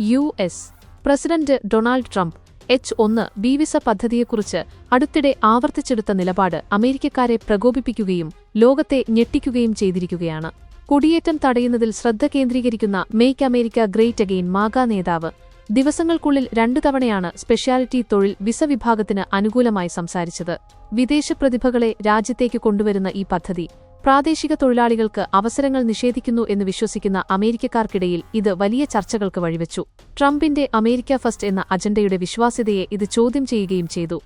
U S. President Donald Trump H ഒന്ന് B visa പദ്ധതിയെക്കുറിച്ച് അടുത്തിടെ ആവർത്തിച്ചെടുത്ത നിലപാട് അമേരിക്കക്കാരെ പ്രകോപിപ്പിക്കുകയും ലോകത്തെ ഞെട്ടിക്കുകയും ചെയ്തിരിക്കുകയാണ്. കുടിയേറ്റം തടയുന്നതിൽ ശ്രദ്ധ കേന്ദ്രീകരിക്കുന്ന make America great again MAGA നേതാവ് ദിവസങ്ങൾക്കുള്ളിൽ രണ്ടു തവണയാണ് സ്പെഷ്യാലിറ്റി തൊഴിൽ വിസ വിഭാഗത്തിന് അനുകൂലമായി സംസാരിച്ചത്. വിദേശ പ്രതിഭകളെ രാജ്യത്തേക്ക് കൊണ്ടുവരുന്ന ഈ പദ്ധതി പ്രാദേശിക തൊഴിലാളികൾക്ക് അവസരങ്ങൾ നിഷേധിക്കുന്നു എന്ന് വിശ്വസിക്കുന്ന അമേരിക്കക്കാർക്കിടയിൽ ഇത് വലിയ ചർച്ചകൾക്ക് വഴിവെച്ചു. ട്രംപിന്റെ അമേരിക്ക ഫസ്റ്റ് എന്ന അജണ്ടയുടെ വിശ്വാസ്യതയെ ഇത് ചോദ്യം ചെയ്യുകയും ചെയ്തു.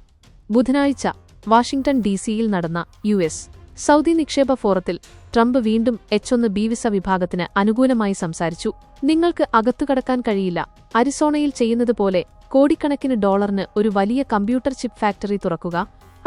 ബുധനാഴ്ച വാഷിംഗ്ടൺ ഡിസിയിൽ നടന്ന യു എസ് സൗദി നിക്ഷേപ ഫോറത്തിൽ ട്രംപ് വീണ്ടും എച്ച് ഒന്ന് ബി വിസ വിഭാഗത്തിന് അനുകൂലമായി സംസാരിച്ചു. നിങ്ങൾക്ക് അകത്തുകടക്കാൻ കഴിയില്ല. അരിസോണയിൽ ചെയ്യുന്നതുപോലെ കോടിക്കണക്കിന് ഡോളറിന് ഒരു വലിയ കമ്പ്യൂട്ടർ ചിപ്പ് ഫാക്ടറി തുറക്കുക.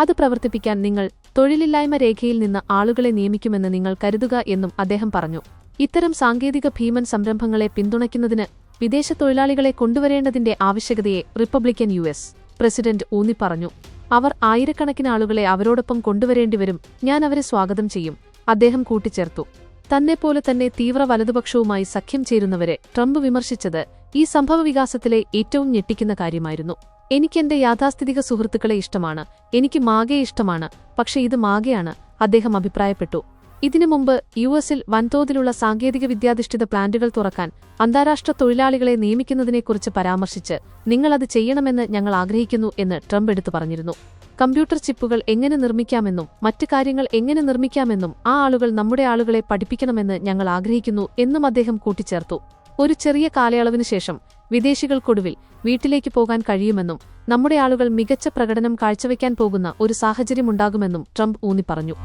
അത് പ്രവർത്തിപ്പിക്കാൻ നിങ്ങൾ തൊഴിലില്ലായ്മ രേഖയിൽ നിന്ന് ആളുകളെ നിയമിക്കുമെന്ന് നിങ്ങൾ കരുതുക എന്നും അദ്ദേഹം പറഞ്ഞു. ഇത്തരം സാങ്കേതിക ഭീമൻ സംരംഭങ്ങളെ പിന്തുണയ്ക്കുന്നതിന് വിദേശ തൊഴിലാളികളെ കൊണ്ടുവരേണ്ടതിന്റെ ആവശ്യകതയെ റിപ്പബ്ലിക്കൻ യു എസ് പ്രസിഡന്റ് ഊന്നിപ്പറഞ്ഞു അവർ ആയിരക്കണക്കിന് ആളുകളെ അവരോടൊപ്പം കൊണ്ടുവരേണ്ടിവരും ഞാൻ അവരെ സ്വാഗതം ചെയ്യും. അദ്ദേഹം കൂട്ടിച്ചേർത്തു. തന്നെപ്പോലെ തന്നെ തീവ്ര വലതുപക്ഷവുമായി സഖ്യം ചേരുന്നവരെ ട്രംപ് വിമർശിച്ചത് ഈ സംഭവവികാസത്തിലെ ഏറ്റവും ഞെട്ടിക്കുന്ന കാര്യമായിരുന്നു. എനിക്കെന്റെ യാഥാസ്ഥിതിക സുഹൃത്തുക്കളെ ഇഷ്ടമാണ്. എനിക്ക് മാഗെ ഇഷ്ടമാണ്. പക്ഷെ ഇത് മാഗയാണ് അദ്ദേഹം അഭിപ്രായപ്പെട്ടു. ഇതിനു മുമ്പ് യു എസിൽ വൻതോതിലുള്ള സാങ്കേതിക വിദ്യാധിഷ്ഠിത പ്ലാന്റുകൾ തുറക്കാൻ അന്താരാഷ്ട്ര തൊഴിലാളികളെ നിയമിക്കുന്നതിനെക്കുറിച്ച് പരാമർശിച്ച് നിങ്ങളത് ചെയ്യണമെന്ന് ഞങ്ങൾ ആഗ്രഹിക്കുന്നു എന്ന് ട്രംപ് എടുത്തു പറഞ്ഞിരുന്നു. കമ്പ്യൂട്ടർ ചിപ്പുകൾ എങ്ങനെ നിർമ്മിക്കാമെന്നും മറ്റു കാര്യങ്ങൾ എങ്ങനെ നിർമ്മിക്കാമെന്നും ആ ആളുകൾ നമ്മുടെ ആളുകളെ പഠിപ്പിക്കണമെന്ന് ഞങ്ങൾ ആഗ്രഹിക്കുന്നു എന്നും അദ്ദേഹം കൂട്ടിച്ചേർത്തു. ഒരു ചെറിയ കാലയളവിനു ശേഷം വിദേശികൾക്കൊടുവിൽ വീട്ടിലേക്ക് പോകാൻ കഴിയുമെന്നും നമ്മുടെ ആളുകൾ മികച്ച പ്രകടനം കാഴ്ചവെക്കാൻ പോകുന്ന ഒരു സാഹചര്യമുണ്ടാകുമെന്നും ട്രംപ് ഊന്നിപ്പറഞ്ഞു